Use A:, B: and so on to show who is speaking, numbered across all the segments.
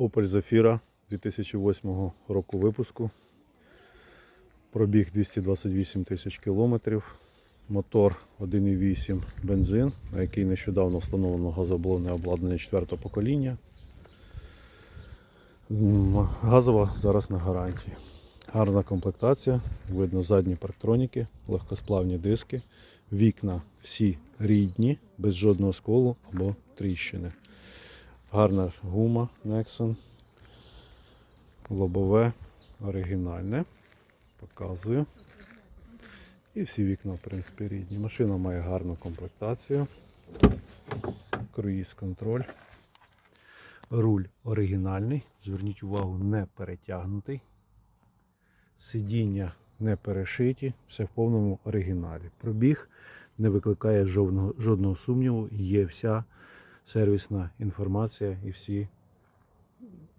A: Opel Zafira 2008 року випуску. Пробіг 228 тисяч кілометрів. Мотор 1,8 бензин, на який нещодавно встановлено газоблонне обладнання 4 покоління. Газова зараз на гарантії. Гарна комплектація, видно задні парктроніки, легкосплавні диски, вікна всі рідні, без жодного сколу або тріщини. Гарна гума Nexon. Лобове, оригінальне. Показую. І всі вікна, в принципі, рідні. Машина має гарну комплектацію. Круїз контроль. Руль оригінальний. Зверніть увагу, не перетягнутий. Сидіння не перешиті, все в повному оригіналі. Пробіг не викликає жодного, жодного сумніву. Є вся сервісна інформація і всі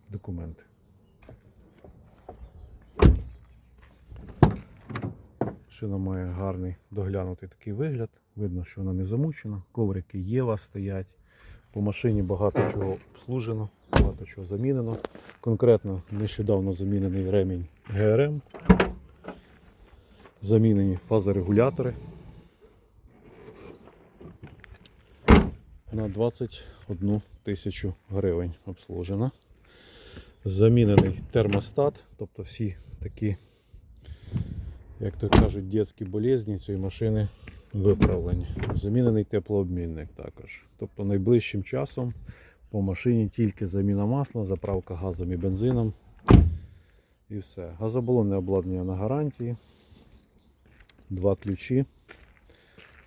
A: документи. Шина має гарний доглянутий такий вигляд. Видно, що вона не замучена. Коврики Єва стоять. По машині багато чого обслужено, багато чого замінено. Конкретно нещодавно замінений ремінь ГРМ. Замінені фазорегулятори. На 21 тисячу гривень обслужена. Замінений термостат, тобто всі такі, як то кажуть, дитячі болезні цієї машини виправлені. Замінений теплообмінник також. Тобто найближчим часом по машині тільки заміна масла, заправка газом і бензином. І все. Газобалонне обладнання на гарантії. Два ключі.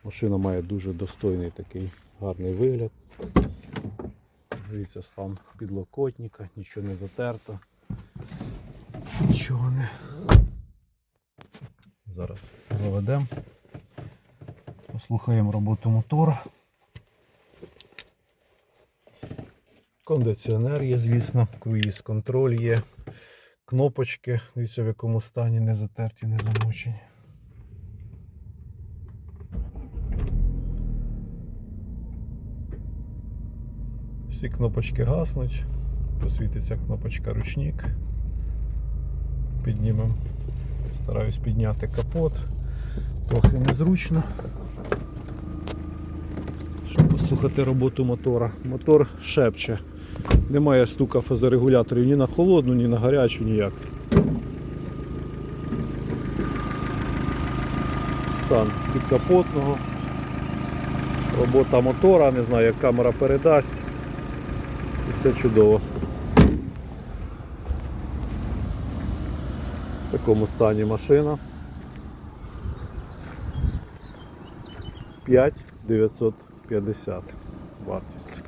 A: Машина має дуже достойний такий гарний вигляд. Дивіться, стан підлокотника, нічого не затерто. Нічого не. Зараз заведемо. Послухаємо роботу мотора. Кондиціонер є, звісно, круїз контроль є. Кнопочки, дивіться в якому стані не затерті, не замочені. Всі кнопочки гаснуть, посвітиться кнопочка ручник. Піднімемо. Стараюсь підняти капот. Трохи незручно. Щоб послухати роботу мотора. Мотор шепче. Немає стука фазорегуляторів ні на холодну, ні на гарячу, ніяк. Стан підкапотного. Робота мотора, не знаю, як камера передасть. Все чудово. В такому стані машина. 5950 вартість.